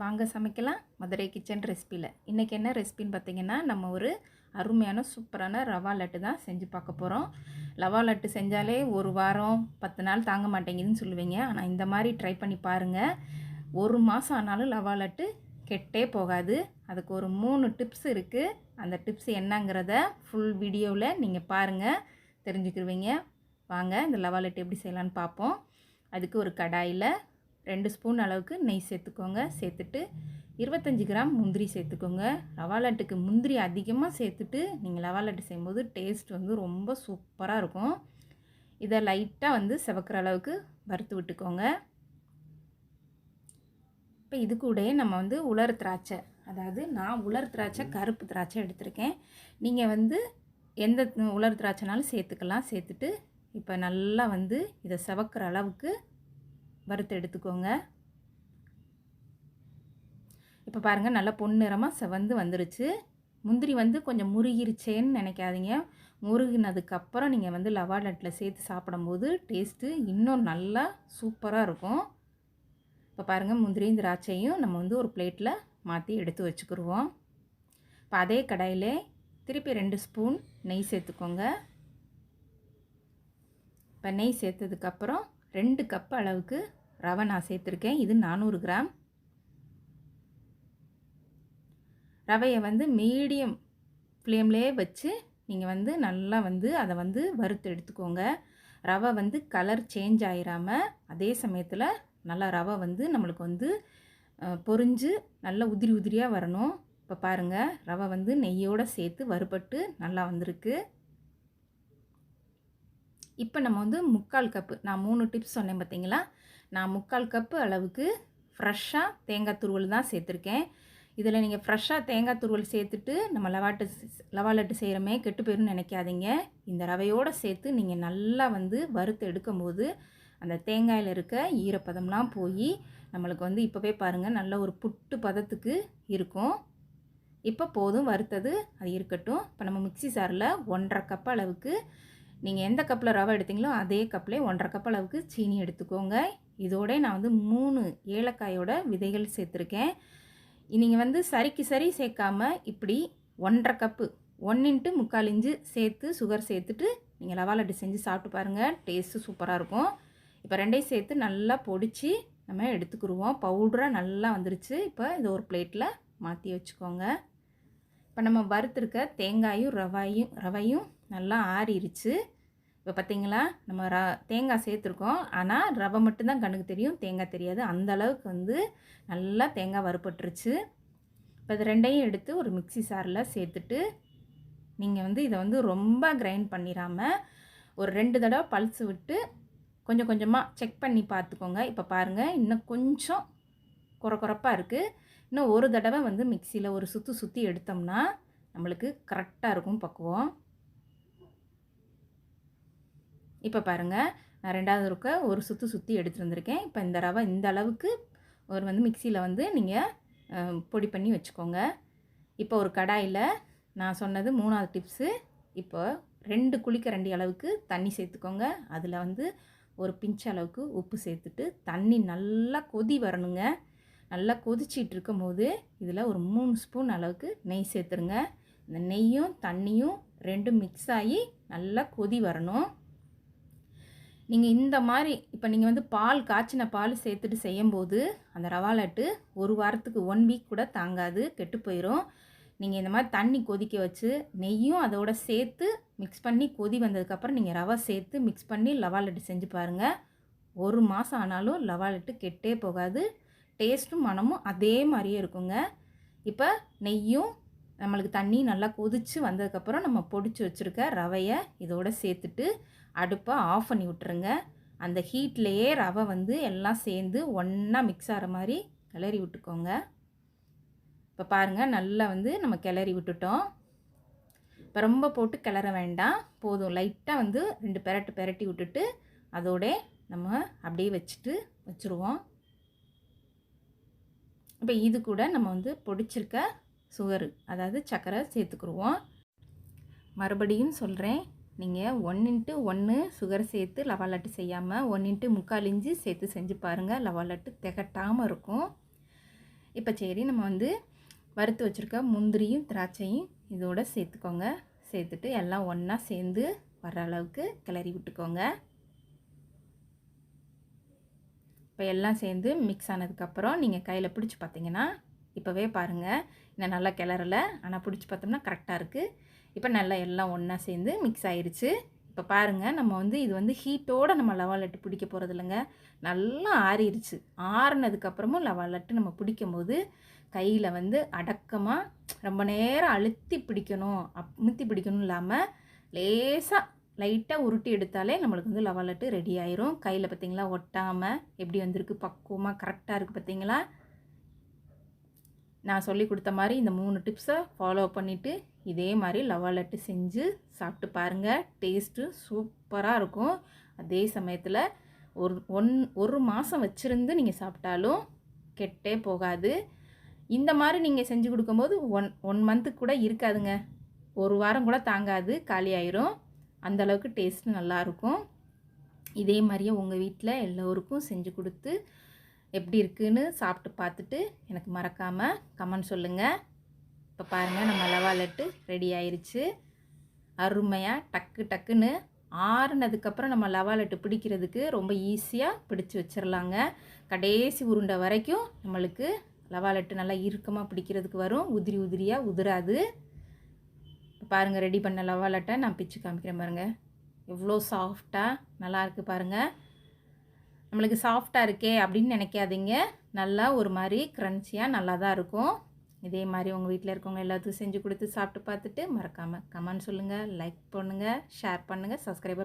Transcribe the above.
வாங்க சமைக்கலாம். மதுரை கிச்சன் ரெசிப்பியில் இன்றைக்கி என்ன ரெசிபின்னு பார்த்தீங்கன்னா நம்ம ஒரு அருமையான சூப்பரான ரவா லட்டு தான் செஞ்சு பார்க்க போகிறோம் ரவா லட்டு செஞ்சாலே ஒரு வாரம் பத்து நாள் தாங்க மாட்டேங்குதுன்னு சொல்லுவீங்க. ஆனால் இந்த மாதிரி ட்ரை பண்ணி பாருங்கள் ஒரு மாதம் ஆனாலும் ரவா லட்டு கெட்டே போகாது. அதுக்கு ஒரு மூணு டிப்ஸ் இருக்குது அந்த டிப்ஸ் என்னங்கிறத ஃபுல் வீடியோவில் நீங்கள் பாருங்கள் தெரிஞ்சுக்கிருவீங்க. வாங்க இந்த லவா லட்டு எப்படி செய்யலான்னு பார்ப்போம். அதுக்கு ஒரு கடாயில் ரெண்டு ஸ்பூன் அளவுக்கு நெய் சேர்த்துக்கோங்க. சேர்த்துட்டு இருபத்தஞ்சி கிராம் முந்திரி சேர்த்துக்கோங்க. ரவா லட்டுக்கு முந்திரி அதிகமாக சேர்த்துட்டு நீங்கள் ரவா லட்டு செய்யும்போது டேஸ்ட் வந்து ரொம்ப சூப்பராக இருக்கும். இதை லைட்டாக வந்து செவக்கிற அளவுக்கு வறுத்து விட்டுக்கோங்க. இப்போ இது கூடயே நம்ம வந்து உலர் திராட்சை அதாவது நான் உலர் திராட்சை கருப்பு திராட்சை எடுத்திருக்கேன். நீங்கள் வந்து எந்த உலர் திராட்சைனாலும் சேர்த்துக்கலாம். சேர்த்துட்டு இப்போ நல்லா வந்து இதை செவக்கிற அளவுக்கு வறுத்து எடுத்துக்கோங்க. இப்போ பாருங்கள் நல்லா பொன்னிறமாக செவந்து வந்துருச்சு. முந்திரி வந்து கொஞ்சம் முருகிருச்சேன்னு நினைக்காதீங்க. முருகினதுக்கப்புறம் நீங்கள் வந்து லவா லட்டில் சேர்த்து சாப்பிடும்போது டேஸ்ட்டு இன்னும் நல்லா சூப்பராக இருக்கும். இப்போ பாருங்கள் முந்திரியும் திராட்சையும் நம்ம வந்து ஒரு பிளேட்டில் மாற்றி எடுத்து வச்சுக்கிடுவோம் இப்போ அதே கடாயிலே திருப்பி ரெண்டு ஸ்பூன் நெய் சேர்த்துக்கோங்க. இப்போ நெய் சேர்த்ததுக்கப்புறம் ரெண்டு கப் அளவுக்கு ரவை நான் சேர்த்துருக்கேன். இது நானூறு கிராம். ரவையை வந்து மீடியம் ஃப்ளேம்லேயே வச்சு நீங்கள் வந்து நல்லா வந்து அதை வந்து வறுத்து எடுத்துக்கோங்க. ரவை வந்து கலர் சேஞ்ச் ஆகிராமல் அதே சமயத்தில் நல்லா ரவை வந்து நம்மளுக்கு வந்து பொரிஞ்சு நல்லா உதிரி உதிரியாக வரணும். இப்போ பாருங்கள் ரவை வந்து நெய்யோடு சேர்த்து வறுபட்டு நல்லா வந்திருக்கு. இப்போ நம்ம வந்து முக்கால் கப்பு நான் மூணு டிப்ஸ் சொன்னேன் பார்த்தீங்களா நான் முக்கால் கப்பு அளவுக்கு ஃப்ரெஷ்ஷாக தேங்காய் துருவல் தான் சேர்த்துருக்கேன். இதில் நீங்கள் ஃப்ரெஷ்ஷாக தேங்காய் துருவல் சேர்த்துட்டு நம்ம லவாட்டு லவா லட்டு செய்கிறோமே கெட்டு போயிடும்னு நினைக்காதீங்க. இந்த ரவையோடு சேர்த்து நீங்கள் நல்லா வந்து வறுத்து எடுக்கும்போது அந்த தேங்காயில் இருக்க ஈரப்பதம்லாம் போய் நம்மளுக்கு வந்து இப்போவே பாருங்கள் நல்ல ஒரு புட்டு பதத்துக்கு இருக்கும். இப்போ போதும் வறுத்தது அது இருக்கட்டும். இப்போ நம்ம மிக்சி சாரில் ஒன்றரை கப் அளவுக்கு நீங்கள் எந்த கப்பில் ரவை எடுத்தீங்களோ அதே கப்பில் ஒன்றரை கப் அளவுக்கு சீனி எடுத்துக்கோங்க. இதோட நான் வந்து மூணு ஏலக்காயோட விதைகள் சேர்த்துருக்கேன். நீங்கள் வந்து சரிக்கு சரி சேர்க்காம இப்படி ஒன்றரை கப்பு ஒன் இன்ட்டு முக்கால் இஞ்சு சேர்த்து சுகர் சேர்த்துட்டு நீங்கள் லவா லட்டு செஞ்சு சாப்பிட்டு பாருங்கள் டேஸ்ட்டு சூப்பராக இருக்கும். இப்போ ரெண்டையும் சேர்த்து நல்லா பொடிச்சு நம்ம எடுத்துக்கிடுவோம் பவுடராக நல்லா வந்துருச்சு. இப்போ இதை ஒரு பிளேட்டில் மாற்றி வச்சுக்கோங்க. இப்போ நம்ம வறுத்துருக்க தேங்காயும் ரவாயும் ரவையும் நல்லா ஆறிடுச்சு இப்போ பார்த்திங்களா நம்ம ர தேங்காய் சேர்த்துருக்கோம். ஆனால் ரவை மட்டும்தான் கண்ணுக்கு தெரியும் தேங்காய் தெரியாது. அந்த அளவுக்கு வந்து நல்லா தேங்காய் வறுப்பட்டுருச்சு இப்போ இது ரெண்டையும் எடுத்து ஒரு மிக்சி சாரில் சேர்த்துட்டு நீங்கள் வந்து இதை வந்து ரொம்ப கிரைண்ட் பண்ணிடாமல் ஒரு ரெண்டு தடவை பல்ஸ் விட்டு கொஞ்சம் கொஞ்சமாக செக் பண்ணி பார்த்துக்கோங்க. இப்போ பாருங்கள் இன்னும் கொஞ்சம் குறை குறப்பாக இருக்குது இன்னும் ஒரு தடவை வந்து மிக்சியில் ஒரு சுற்றி சுற்றி எடுத்தோம்னா நம்மளுக்கு கரெக்டாக இருக்கும் பக்குவம். இப்போ பாருங்கள் நான் ரெண்டாவது இருக்க ஒரு சுற்று சுற்றி எடுத்துகிட்டு வந்திருக்கேன். இப்போ இந்த ரவை இந்த அளவுக்கு ஒரு வந்து மிக்சியில் வந்து நீங்கள் பொடி பண்ணி வச்சுக்கோங்க. இப்போ ஒரு கடாயில் நான் சொன்னது மூணாவது டிப்ஸு. இப்போ ரெண்டு குளிக்கரண்டி அளவுக்கு தண்ணி சேர்த்துக்கோங்க. அதில் வந்து ஒரு பிஞ்ச் அளவுக்கு உப்பு சேர்த்துட்டு தண்ணி நல்லா கொதி வரணுங்க. நல்லா கொதிச்சிட்டு இருக்கும் போது இதில் ஒரு மூணு ஸ்பூன் அளவுக்கு நெய் சேர்த்துருங்க. இந்த நெய்யும் தண்ணியும் ரெண்டும் மிக்ஸ் ஆகி நல்லா கொதி வரணும். நீங்கள் இந்த மாதிரி இப்போ நீங்கள் வந்து பால் காய்ச்சின பால் சேர்த்துட்டு செய்யும்போது அந்த ரவா லட்டு ஒரு வாரத்துக்கு ஒன் வீக் கூட தாங்காது கெட்டு போயிடும் நீங்கள் இந்த மாதிரி தண்ணி கொதிக்க வச்சு நெய்யும் அதோட சேர்த்து மிக்ஸ் பண்ணி கொதி வந்ததுக்கப்புறம் நீங்கள் ரவை சேர்த்து மிக்ஸ் பண்ணி லவா லட்டு செஞ்சு பாருங்கள் ஒரு மாதம் ஆனாலும் லவா லட்டு கெட்டே போகாது. டேஸ்ட்டும் மனமும் அதே மாதிரியே இருக்குங்க. இப்போ நெய்யும் நம்மளுக்கு தண்ணி நல்லா கொதித்து வந்ததுக்கப்புறம் நம்ம பொடிச்சு வச்சுருக்க ரவையை இதோடு சேர்த்துட்டு அடுப்பை ஆஃப் பண்ணி விட்டுருங்க. அந்த ஹீட்லேயே ரவை வந்து எல்லாம் சேர்ந்து ஒன்றா மிக்ஸ் ஆகிற மாதிரி கிளறி விட்டுக்கோங்க. இப்போ பாருங்கள் நல்லா வந்து நம்ம கிளறி விட்டுட்டோம். இப்போ ரொம்ப போட்டு கிளற வேண்டாம். போதும். லைட்டாக வந்து ரெண்டு பெரட்டு பெரட்டி விட்டுட்டு அதோட நம்ம அப்படியே வச்சுட்டு வச்சுருவோம். இப்போ இது கூட நம்ம வந்து பொடிச்சிருக்க சுகரு அதாவது சர்க்கரை சேர்த்துக்குருவோம். மறுபடியும் சொல்கிறேன் நீங்கள் ஒன் இன்ட்டு ஒன்று சுகர் சேர்த்து லவா லட்டு செய்யாமல் ஒன் இன்ட்டு முக்கால் இஞ்சி சேர்த்து செஞ்சு பாருங்கள் லவா லட்டு திகட்டாமல் இருக்கும். இப்போ சரி நம்ம வந்து வறுத்து வச்சுருக்க முந்திரியும் திராட்சையும் இதோட சேர்த்துக்கோங்க. சேர்த்துட்டு எல்லாம் ஒன்றா சேர்ந்து வர அளவுக்கு கிளறி விட்டுக்கோங்க. இப்போ எல்லாம் சேர்ந்து மிக்ஸ் ஆனதுக்கப்புறம் நீங்கள் கையில் பிடிச்சி பார்த்தீங்கன்னா இப்போவே பாருங்கள் இன்னும் நல்லா கிளறலை. ஆனால் பிடிச்சி பார்த்தோம்னா கரெக்டாக இருக்குது இப்போ நல்லா எல்லாம் ஒன்றா சேர்ந்து மிக்ஸ் ஆயிடுச்சு இப்போ பாருங்கள் நம்ம வந்து இது வந்து ஹீட்டோடு நம்ம லவா லட்டு பிடிக்க போகிறது இல்லைங்க. நல்லா ஆறிடுச்சு ஆறுனதுக்கப்புறமும் லவா லட்டு நம்ம பிடிக்கும் போது கையில் வந்து அடக்கமாக ரொம்ப நேரம் அழுத்தி பிடிக்கணும். அமுத்தி பிடிக்கணும் இல்லாமல் லேசாக லைட்டாக உருட்டி எடுத்தாலே நம்மளுக்கு வந்து லவா லட்டு ரெடி ஆயிரும். கையில் பார்த்திங்களா ஒட்டாமல் எப்படி வந்திருக்கு? பக்குவமாக கரெக்டாக இருக்குது பார்த்தீங்களா நான் சொல்லி கொடுத்த மாதிரி இந்த மூணு டிப்ஸை ஃபாலோ பண்ணிவிட்டு இதே மாதிரி லவா லட்டு செஞ்சு சாப்பிட்டு பாருங்கள் டேஸ்ட்டு சூப்பராக இருக்கும். அதே சமயத்தில் ஒரு ஒன் ஒரு மாதம் வச்சுருந்து நீங்கள் சாப்பிட்டாலும் கெட்டே போகாது. இந்த மாதிரி நீங்கள் செஞ்சு கொடுக்கும்போது ஒன் ஒன் மந்த்துக்கு கூட இருக்காதுங்க. ஒரு வாரம் கூட தாங்காது காலி ஆயிரும். அந்தளவுக்கு டேஸ்ட்டு நல்லாயிருக்கும் இதே மாதிரியே உங்கள் வீட்டில் எல்லோருக்கும் செஞ்சு கொடுத்து எப்படி இருக்குன்னு சாப்பிட்டு பார்த்துட்டு எனக்கு மறக்காமல் கமெண்ட் சொல்லுங்கள் இப்போ பாருங்கள் நம்ம லவா லட்டு ரெடி ஆயிடுச்சு அருமையாக டக்கு டக்குன்னு ஆறுனதுக்கப்புறம் நம்ம லவா லட்டு பிடிக்கிறதுக்கு ரொம்ப ஈஸியாக பிடிச்சி வச்சிடலாங்க கடைசி உருண்டை வரைக்கும் நம்மளுக்கு லவா லட்டு நல்லா இறுக்கமாக பிடிக்கிறதுக்கு வரும். உதிரி உதிரியாக உதிராது. பாருங்கள் ரெடி பண்ண லவா லட்டை நான் பிச்சு காமிக்கிறேன் பாருங்கள் எவ்வளோ சாஃப்டாக நல்லாயிருக்கு பாருங்கள் நம்மளுக்கு சாஃப்டாக இருக்கே அப்படின்னு நினைக்காதீங்க. நல்லா ஒரு மாதிரி க்ரன்ச்சியாக நல்லா தான் இருக்கும். இதே மாதிரி உங்கள் வீட்டில் இருக்கவங்க எல்லாத்துக்கும் செஞ்சு கொடுத்து சாப்பிட்டு பார்த்துட்டு மறக்காமல் கமெண்ட் சொல்லுங்கள் லைக் பண்ணுங்கள் ஷேர் பண்ணுங்கள் சப்ஸ்கிரைபர்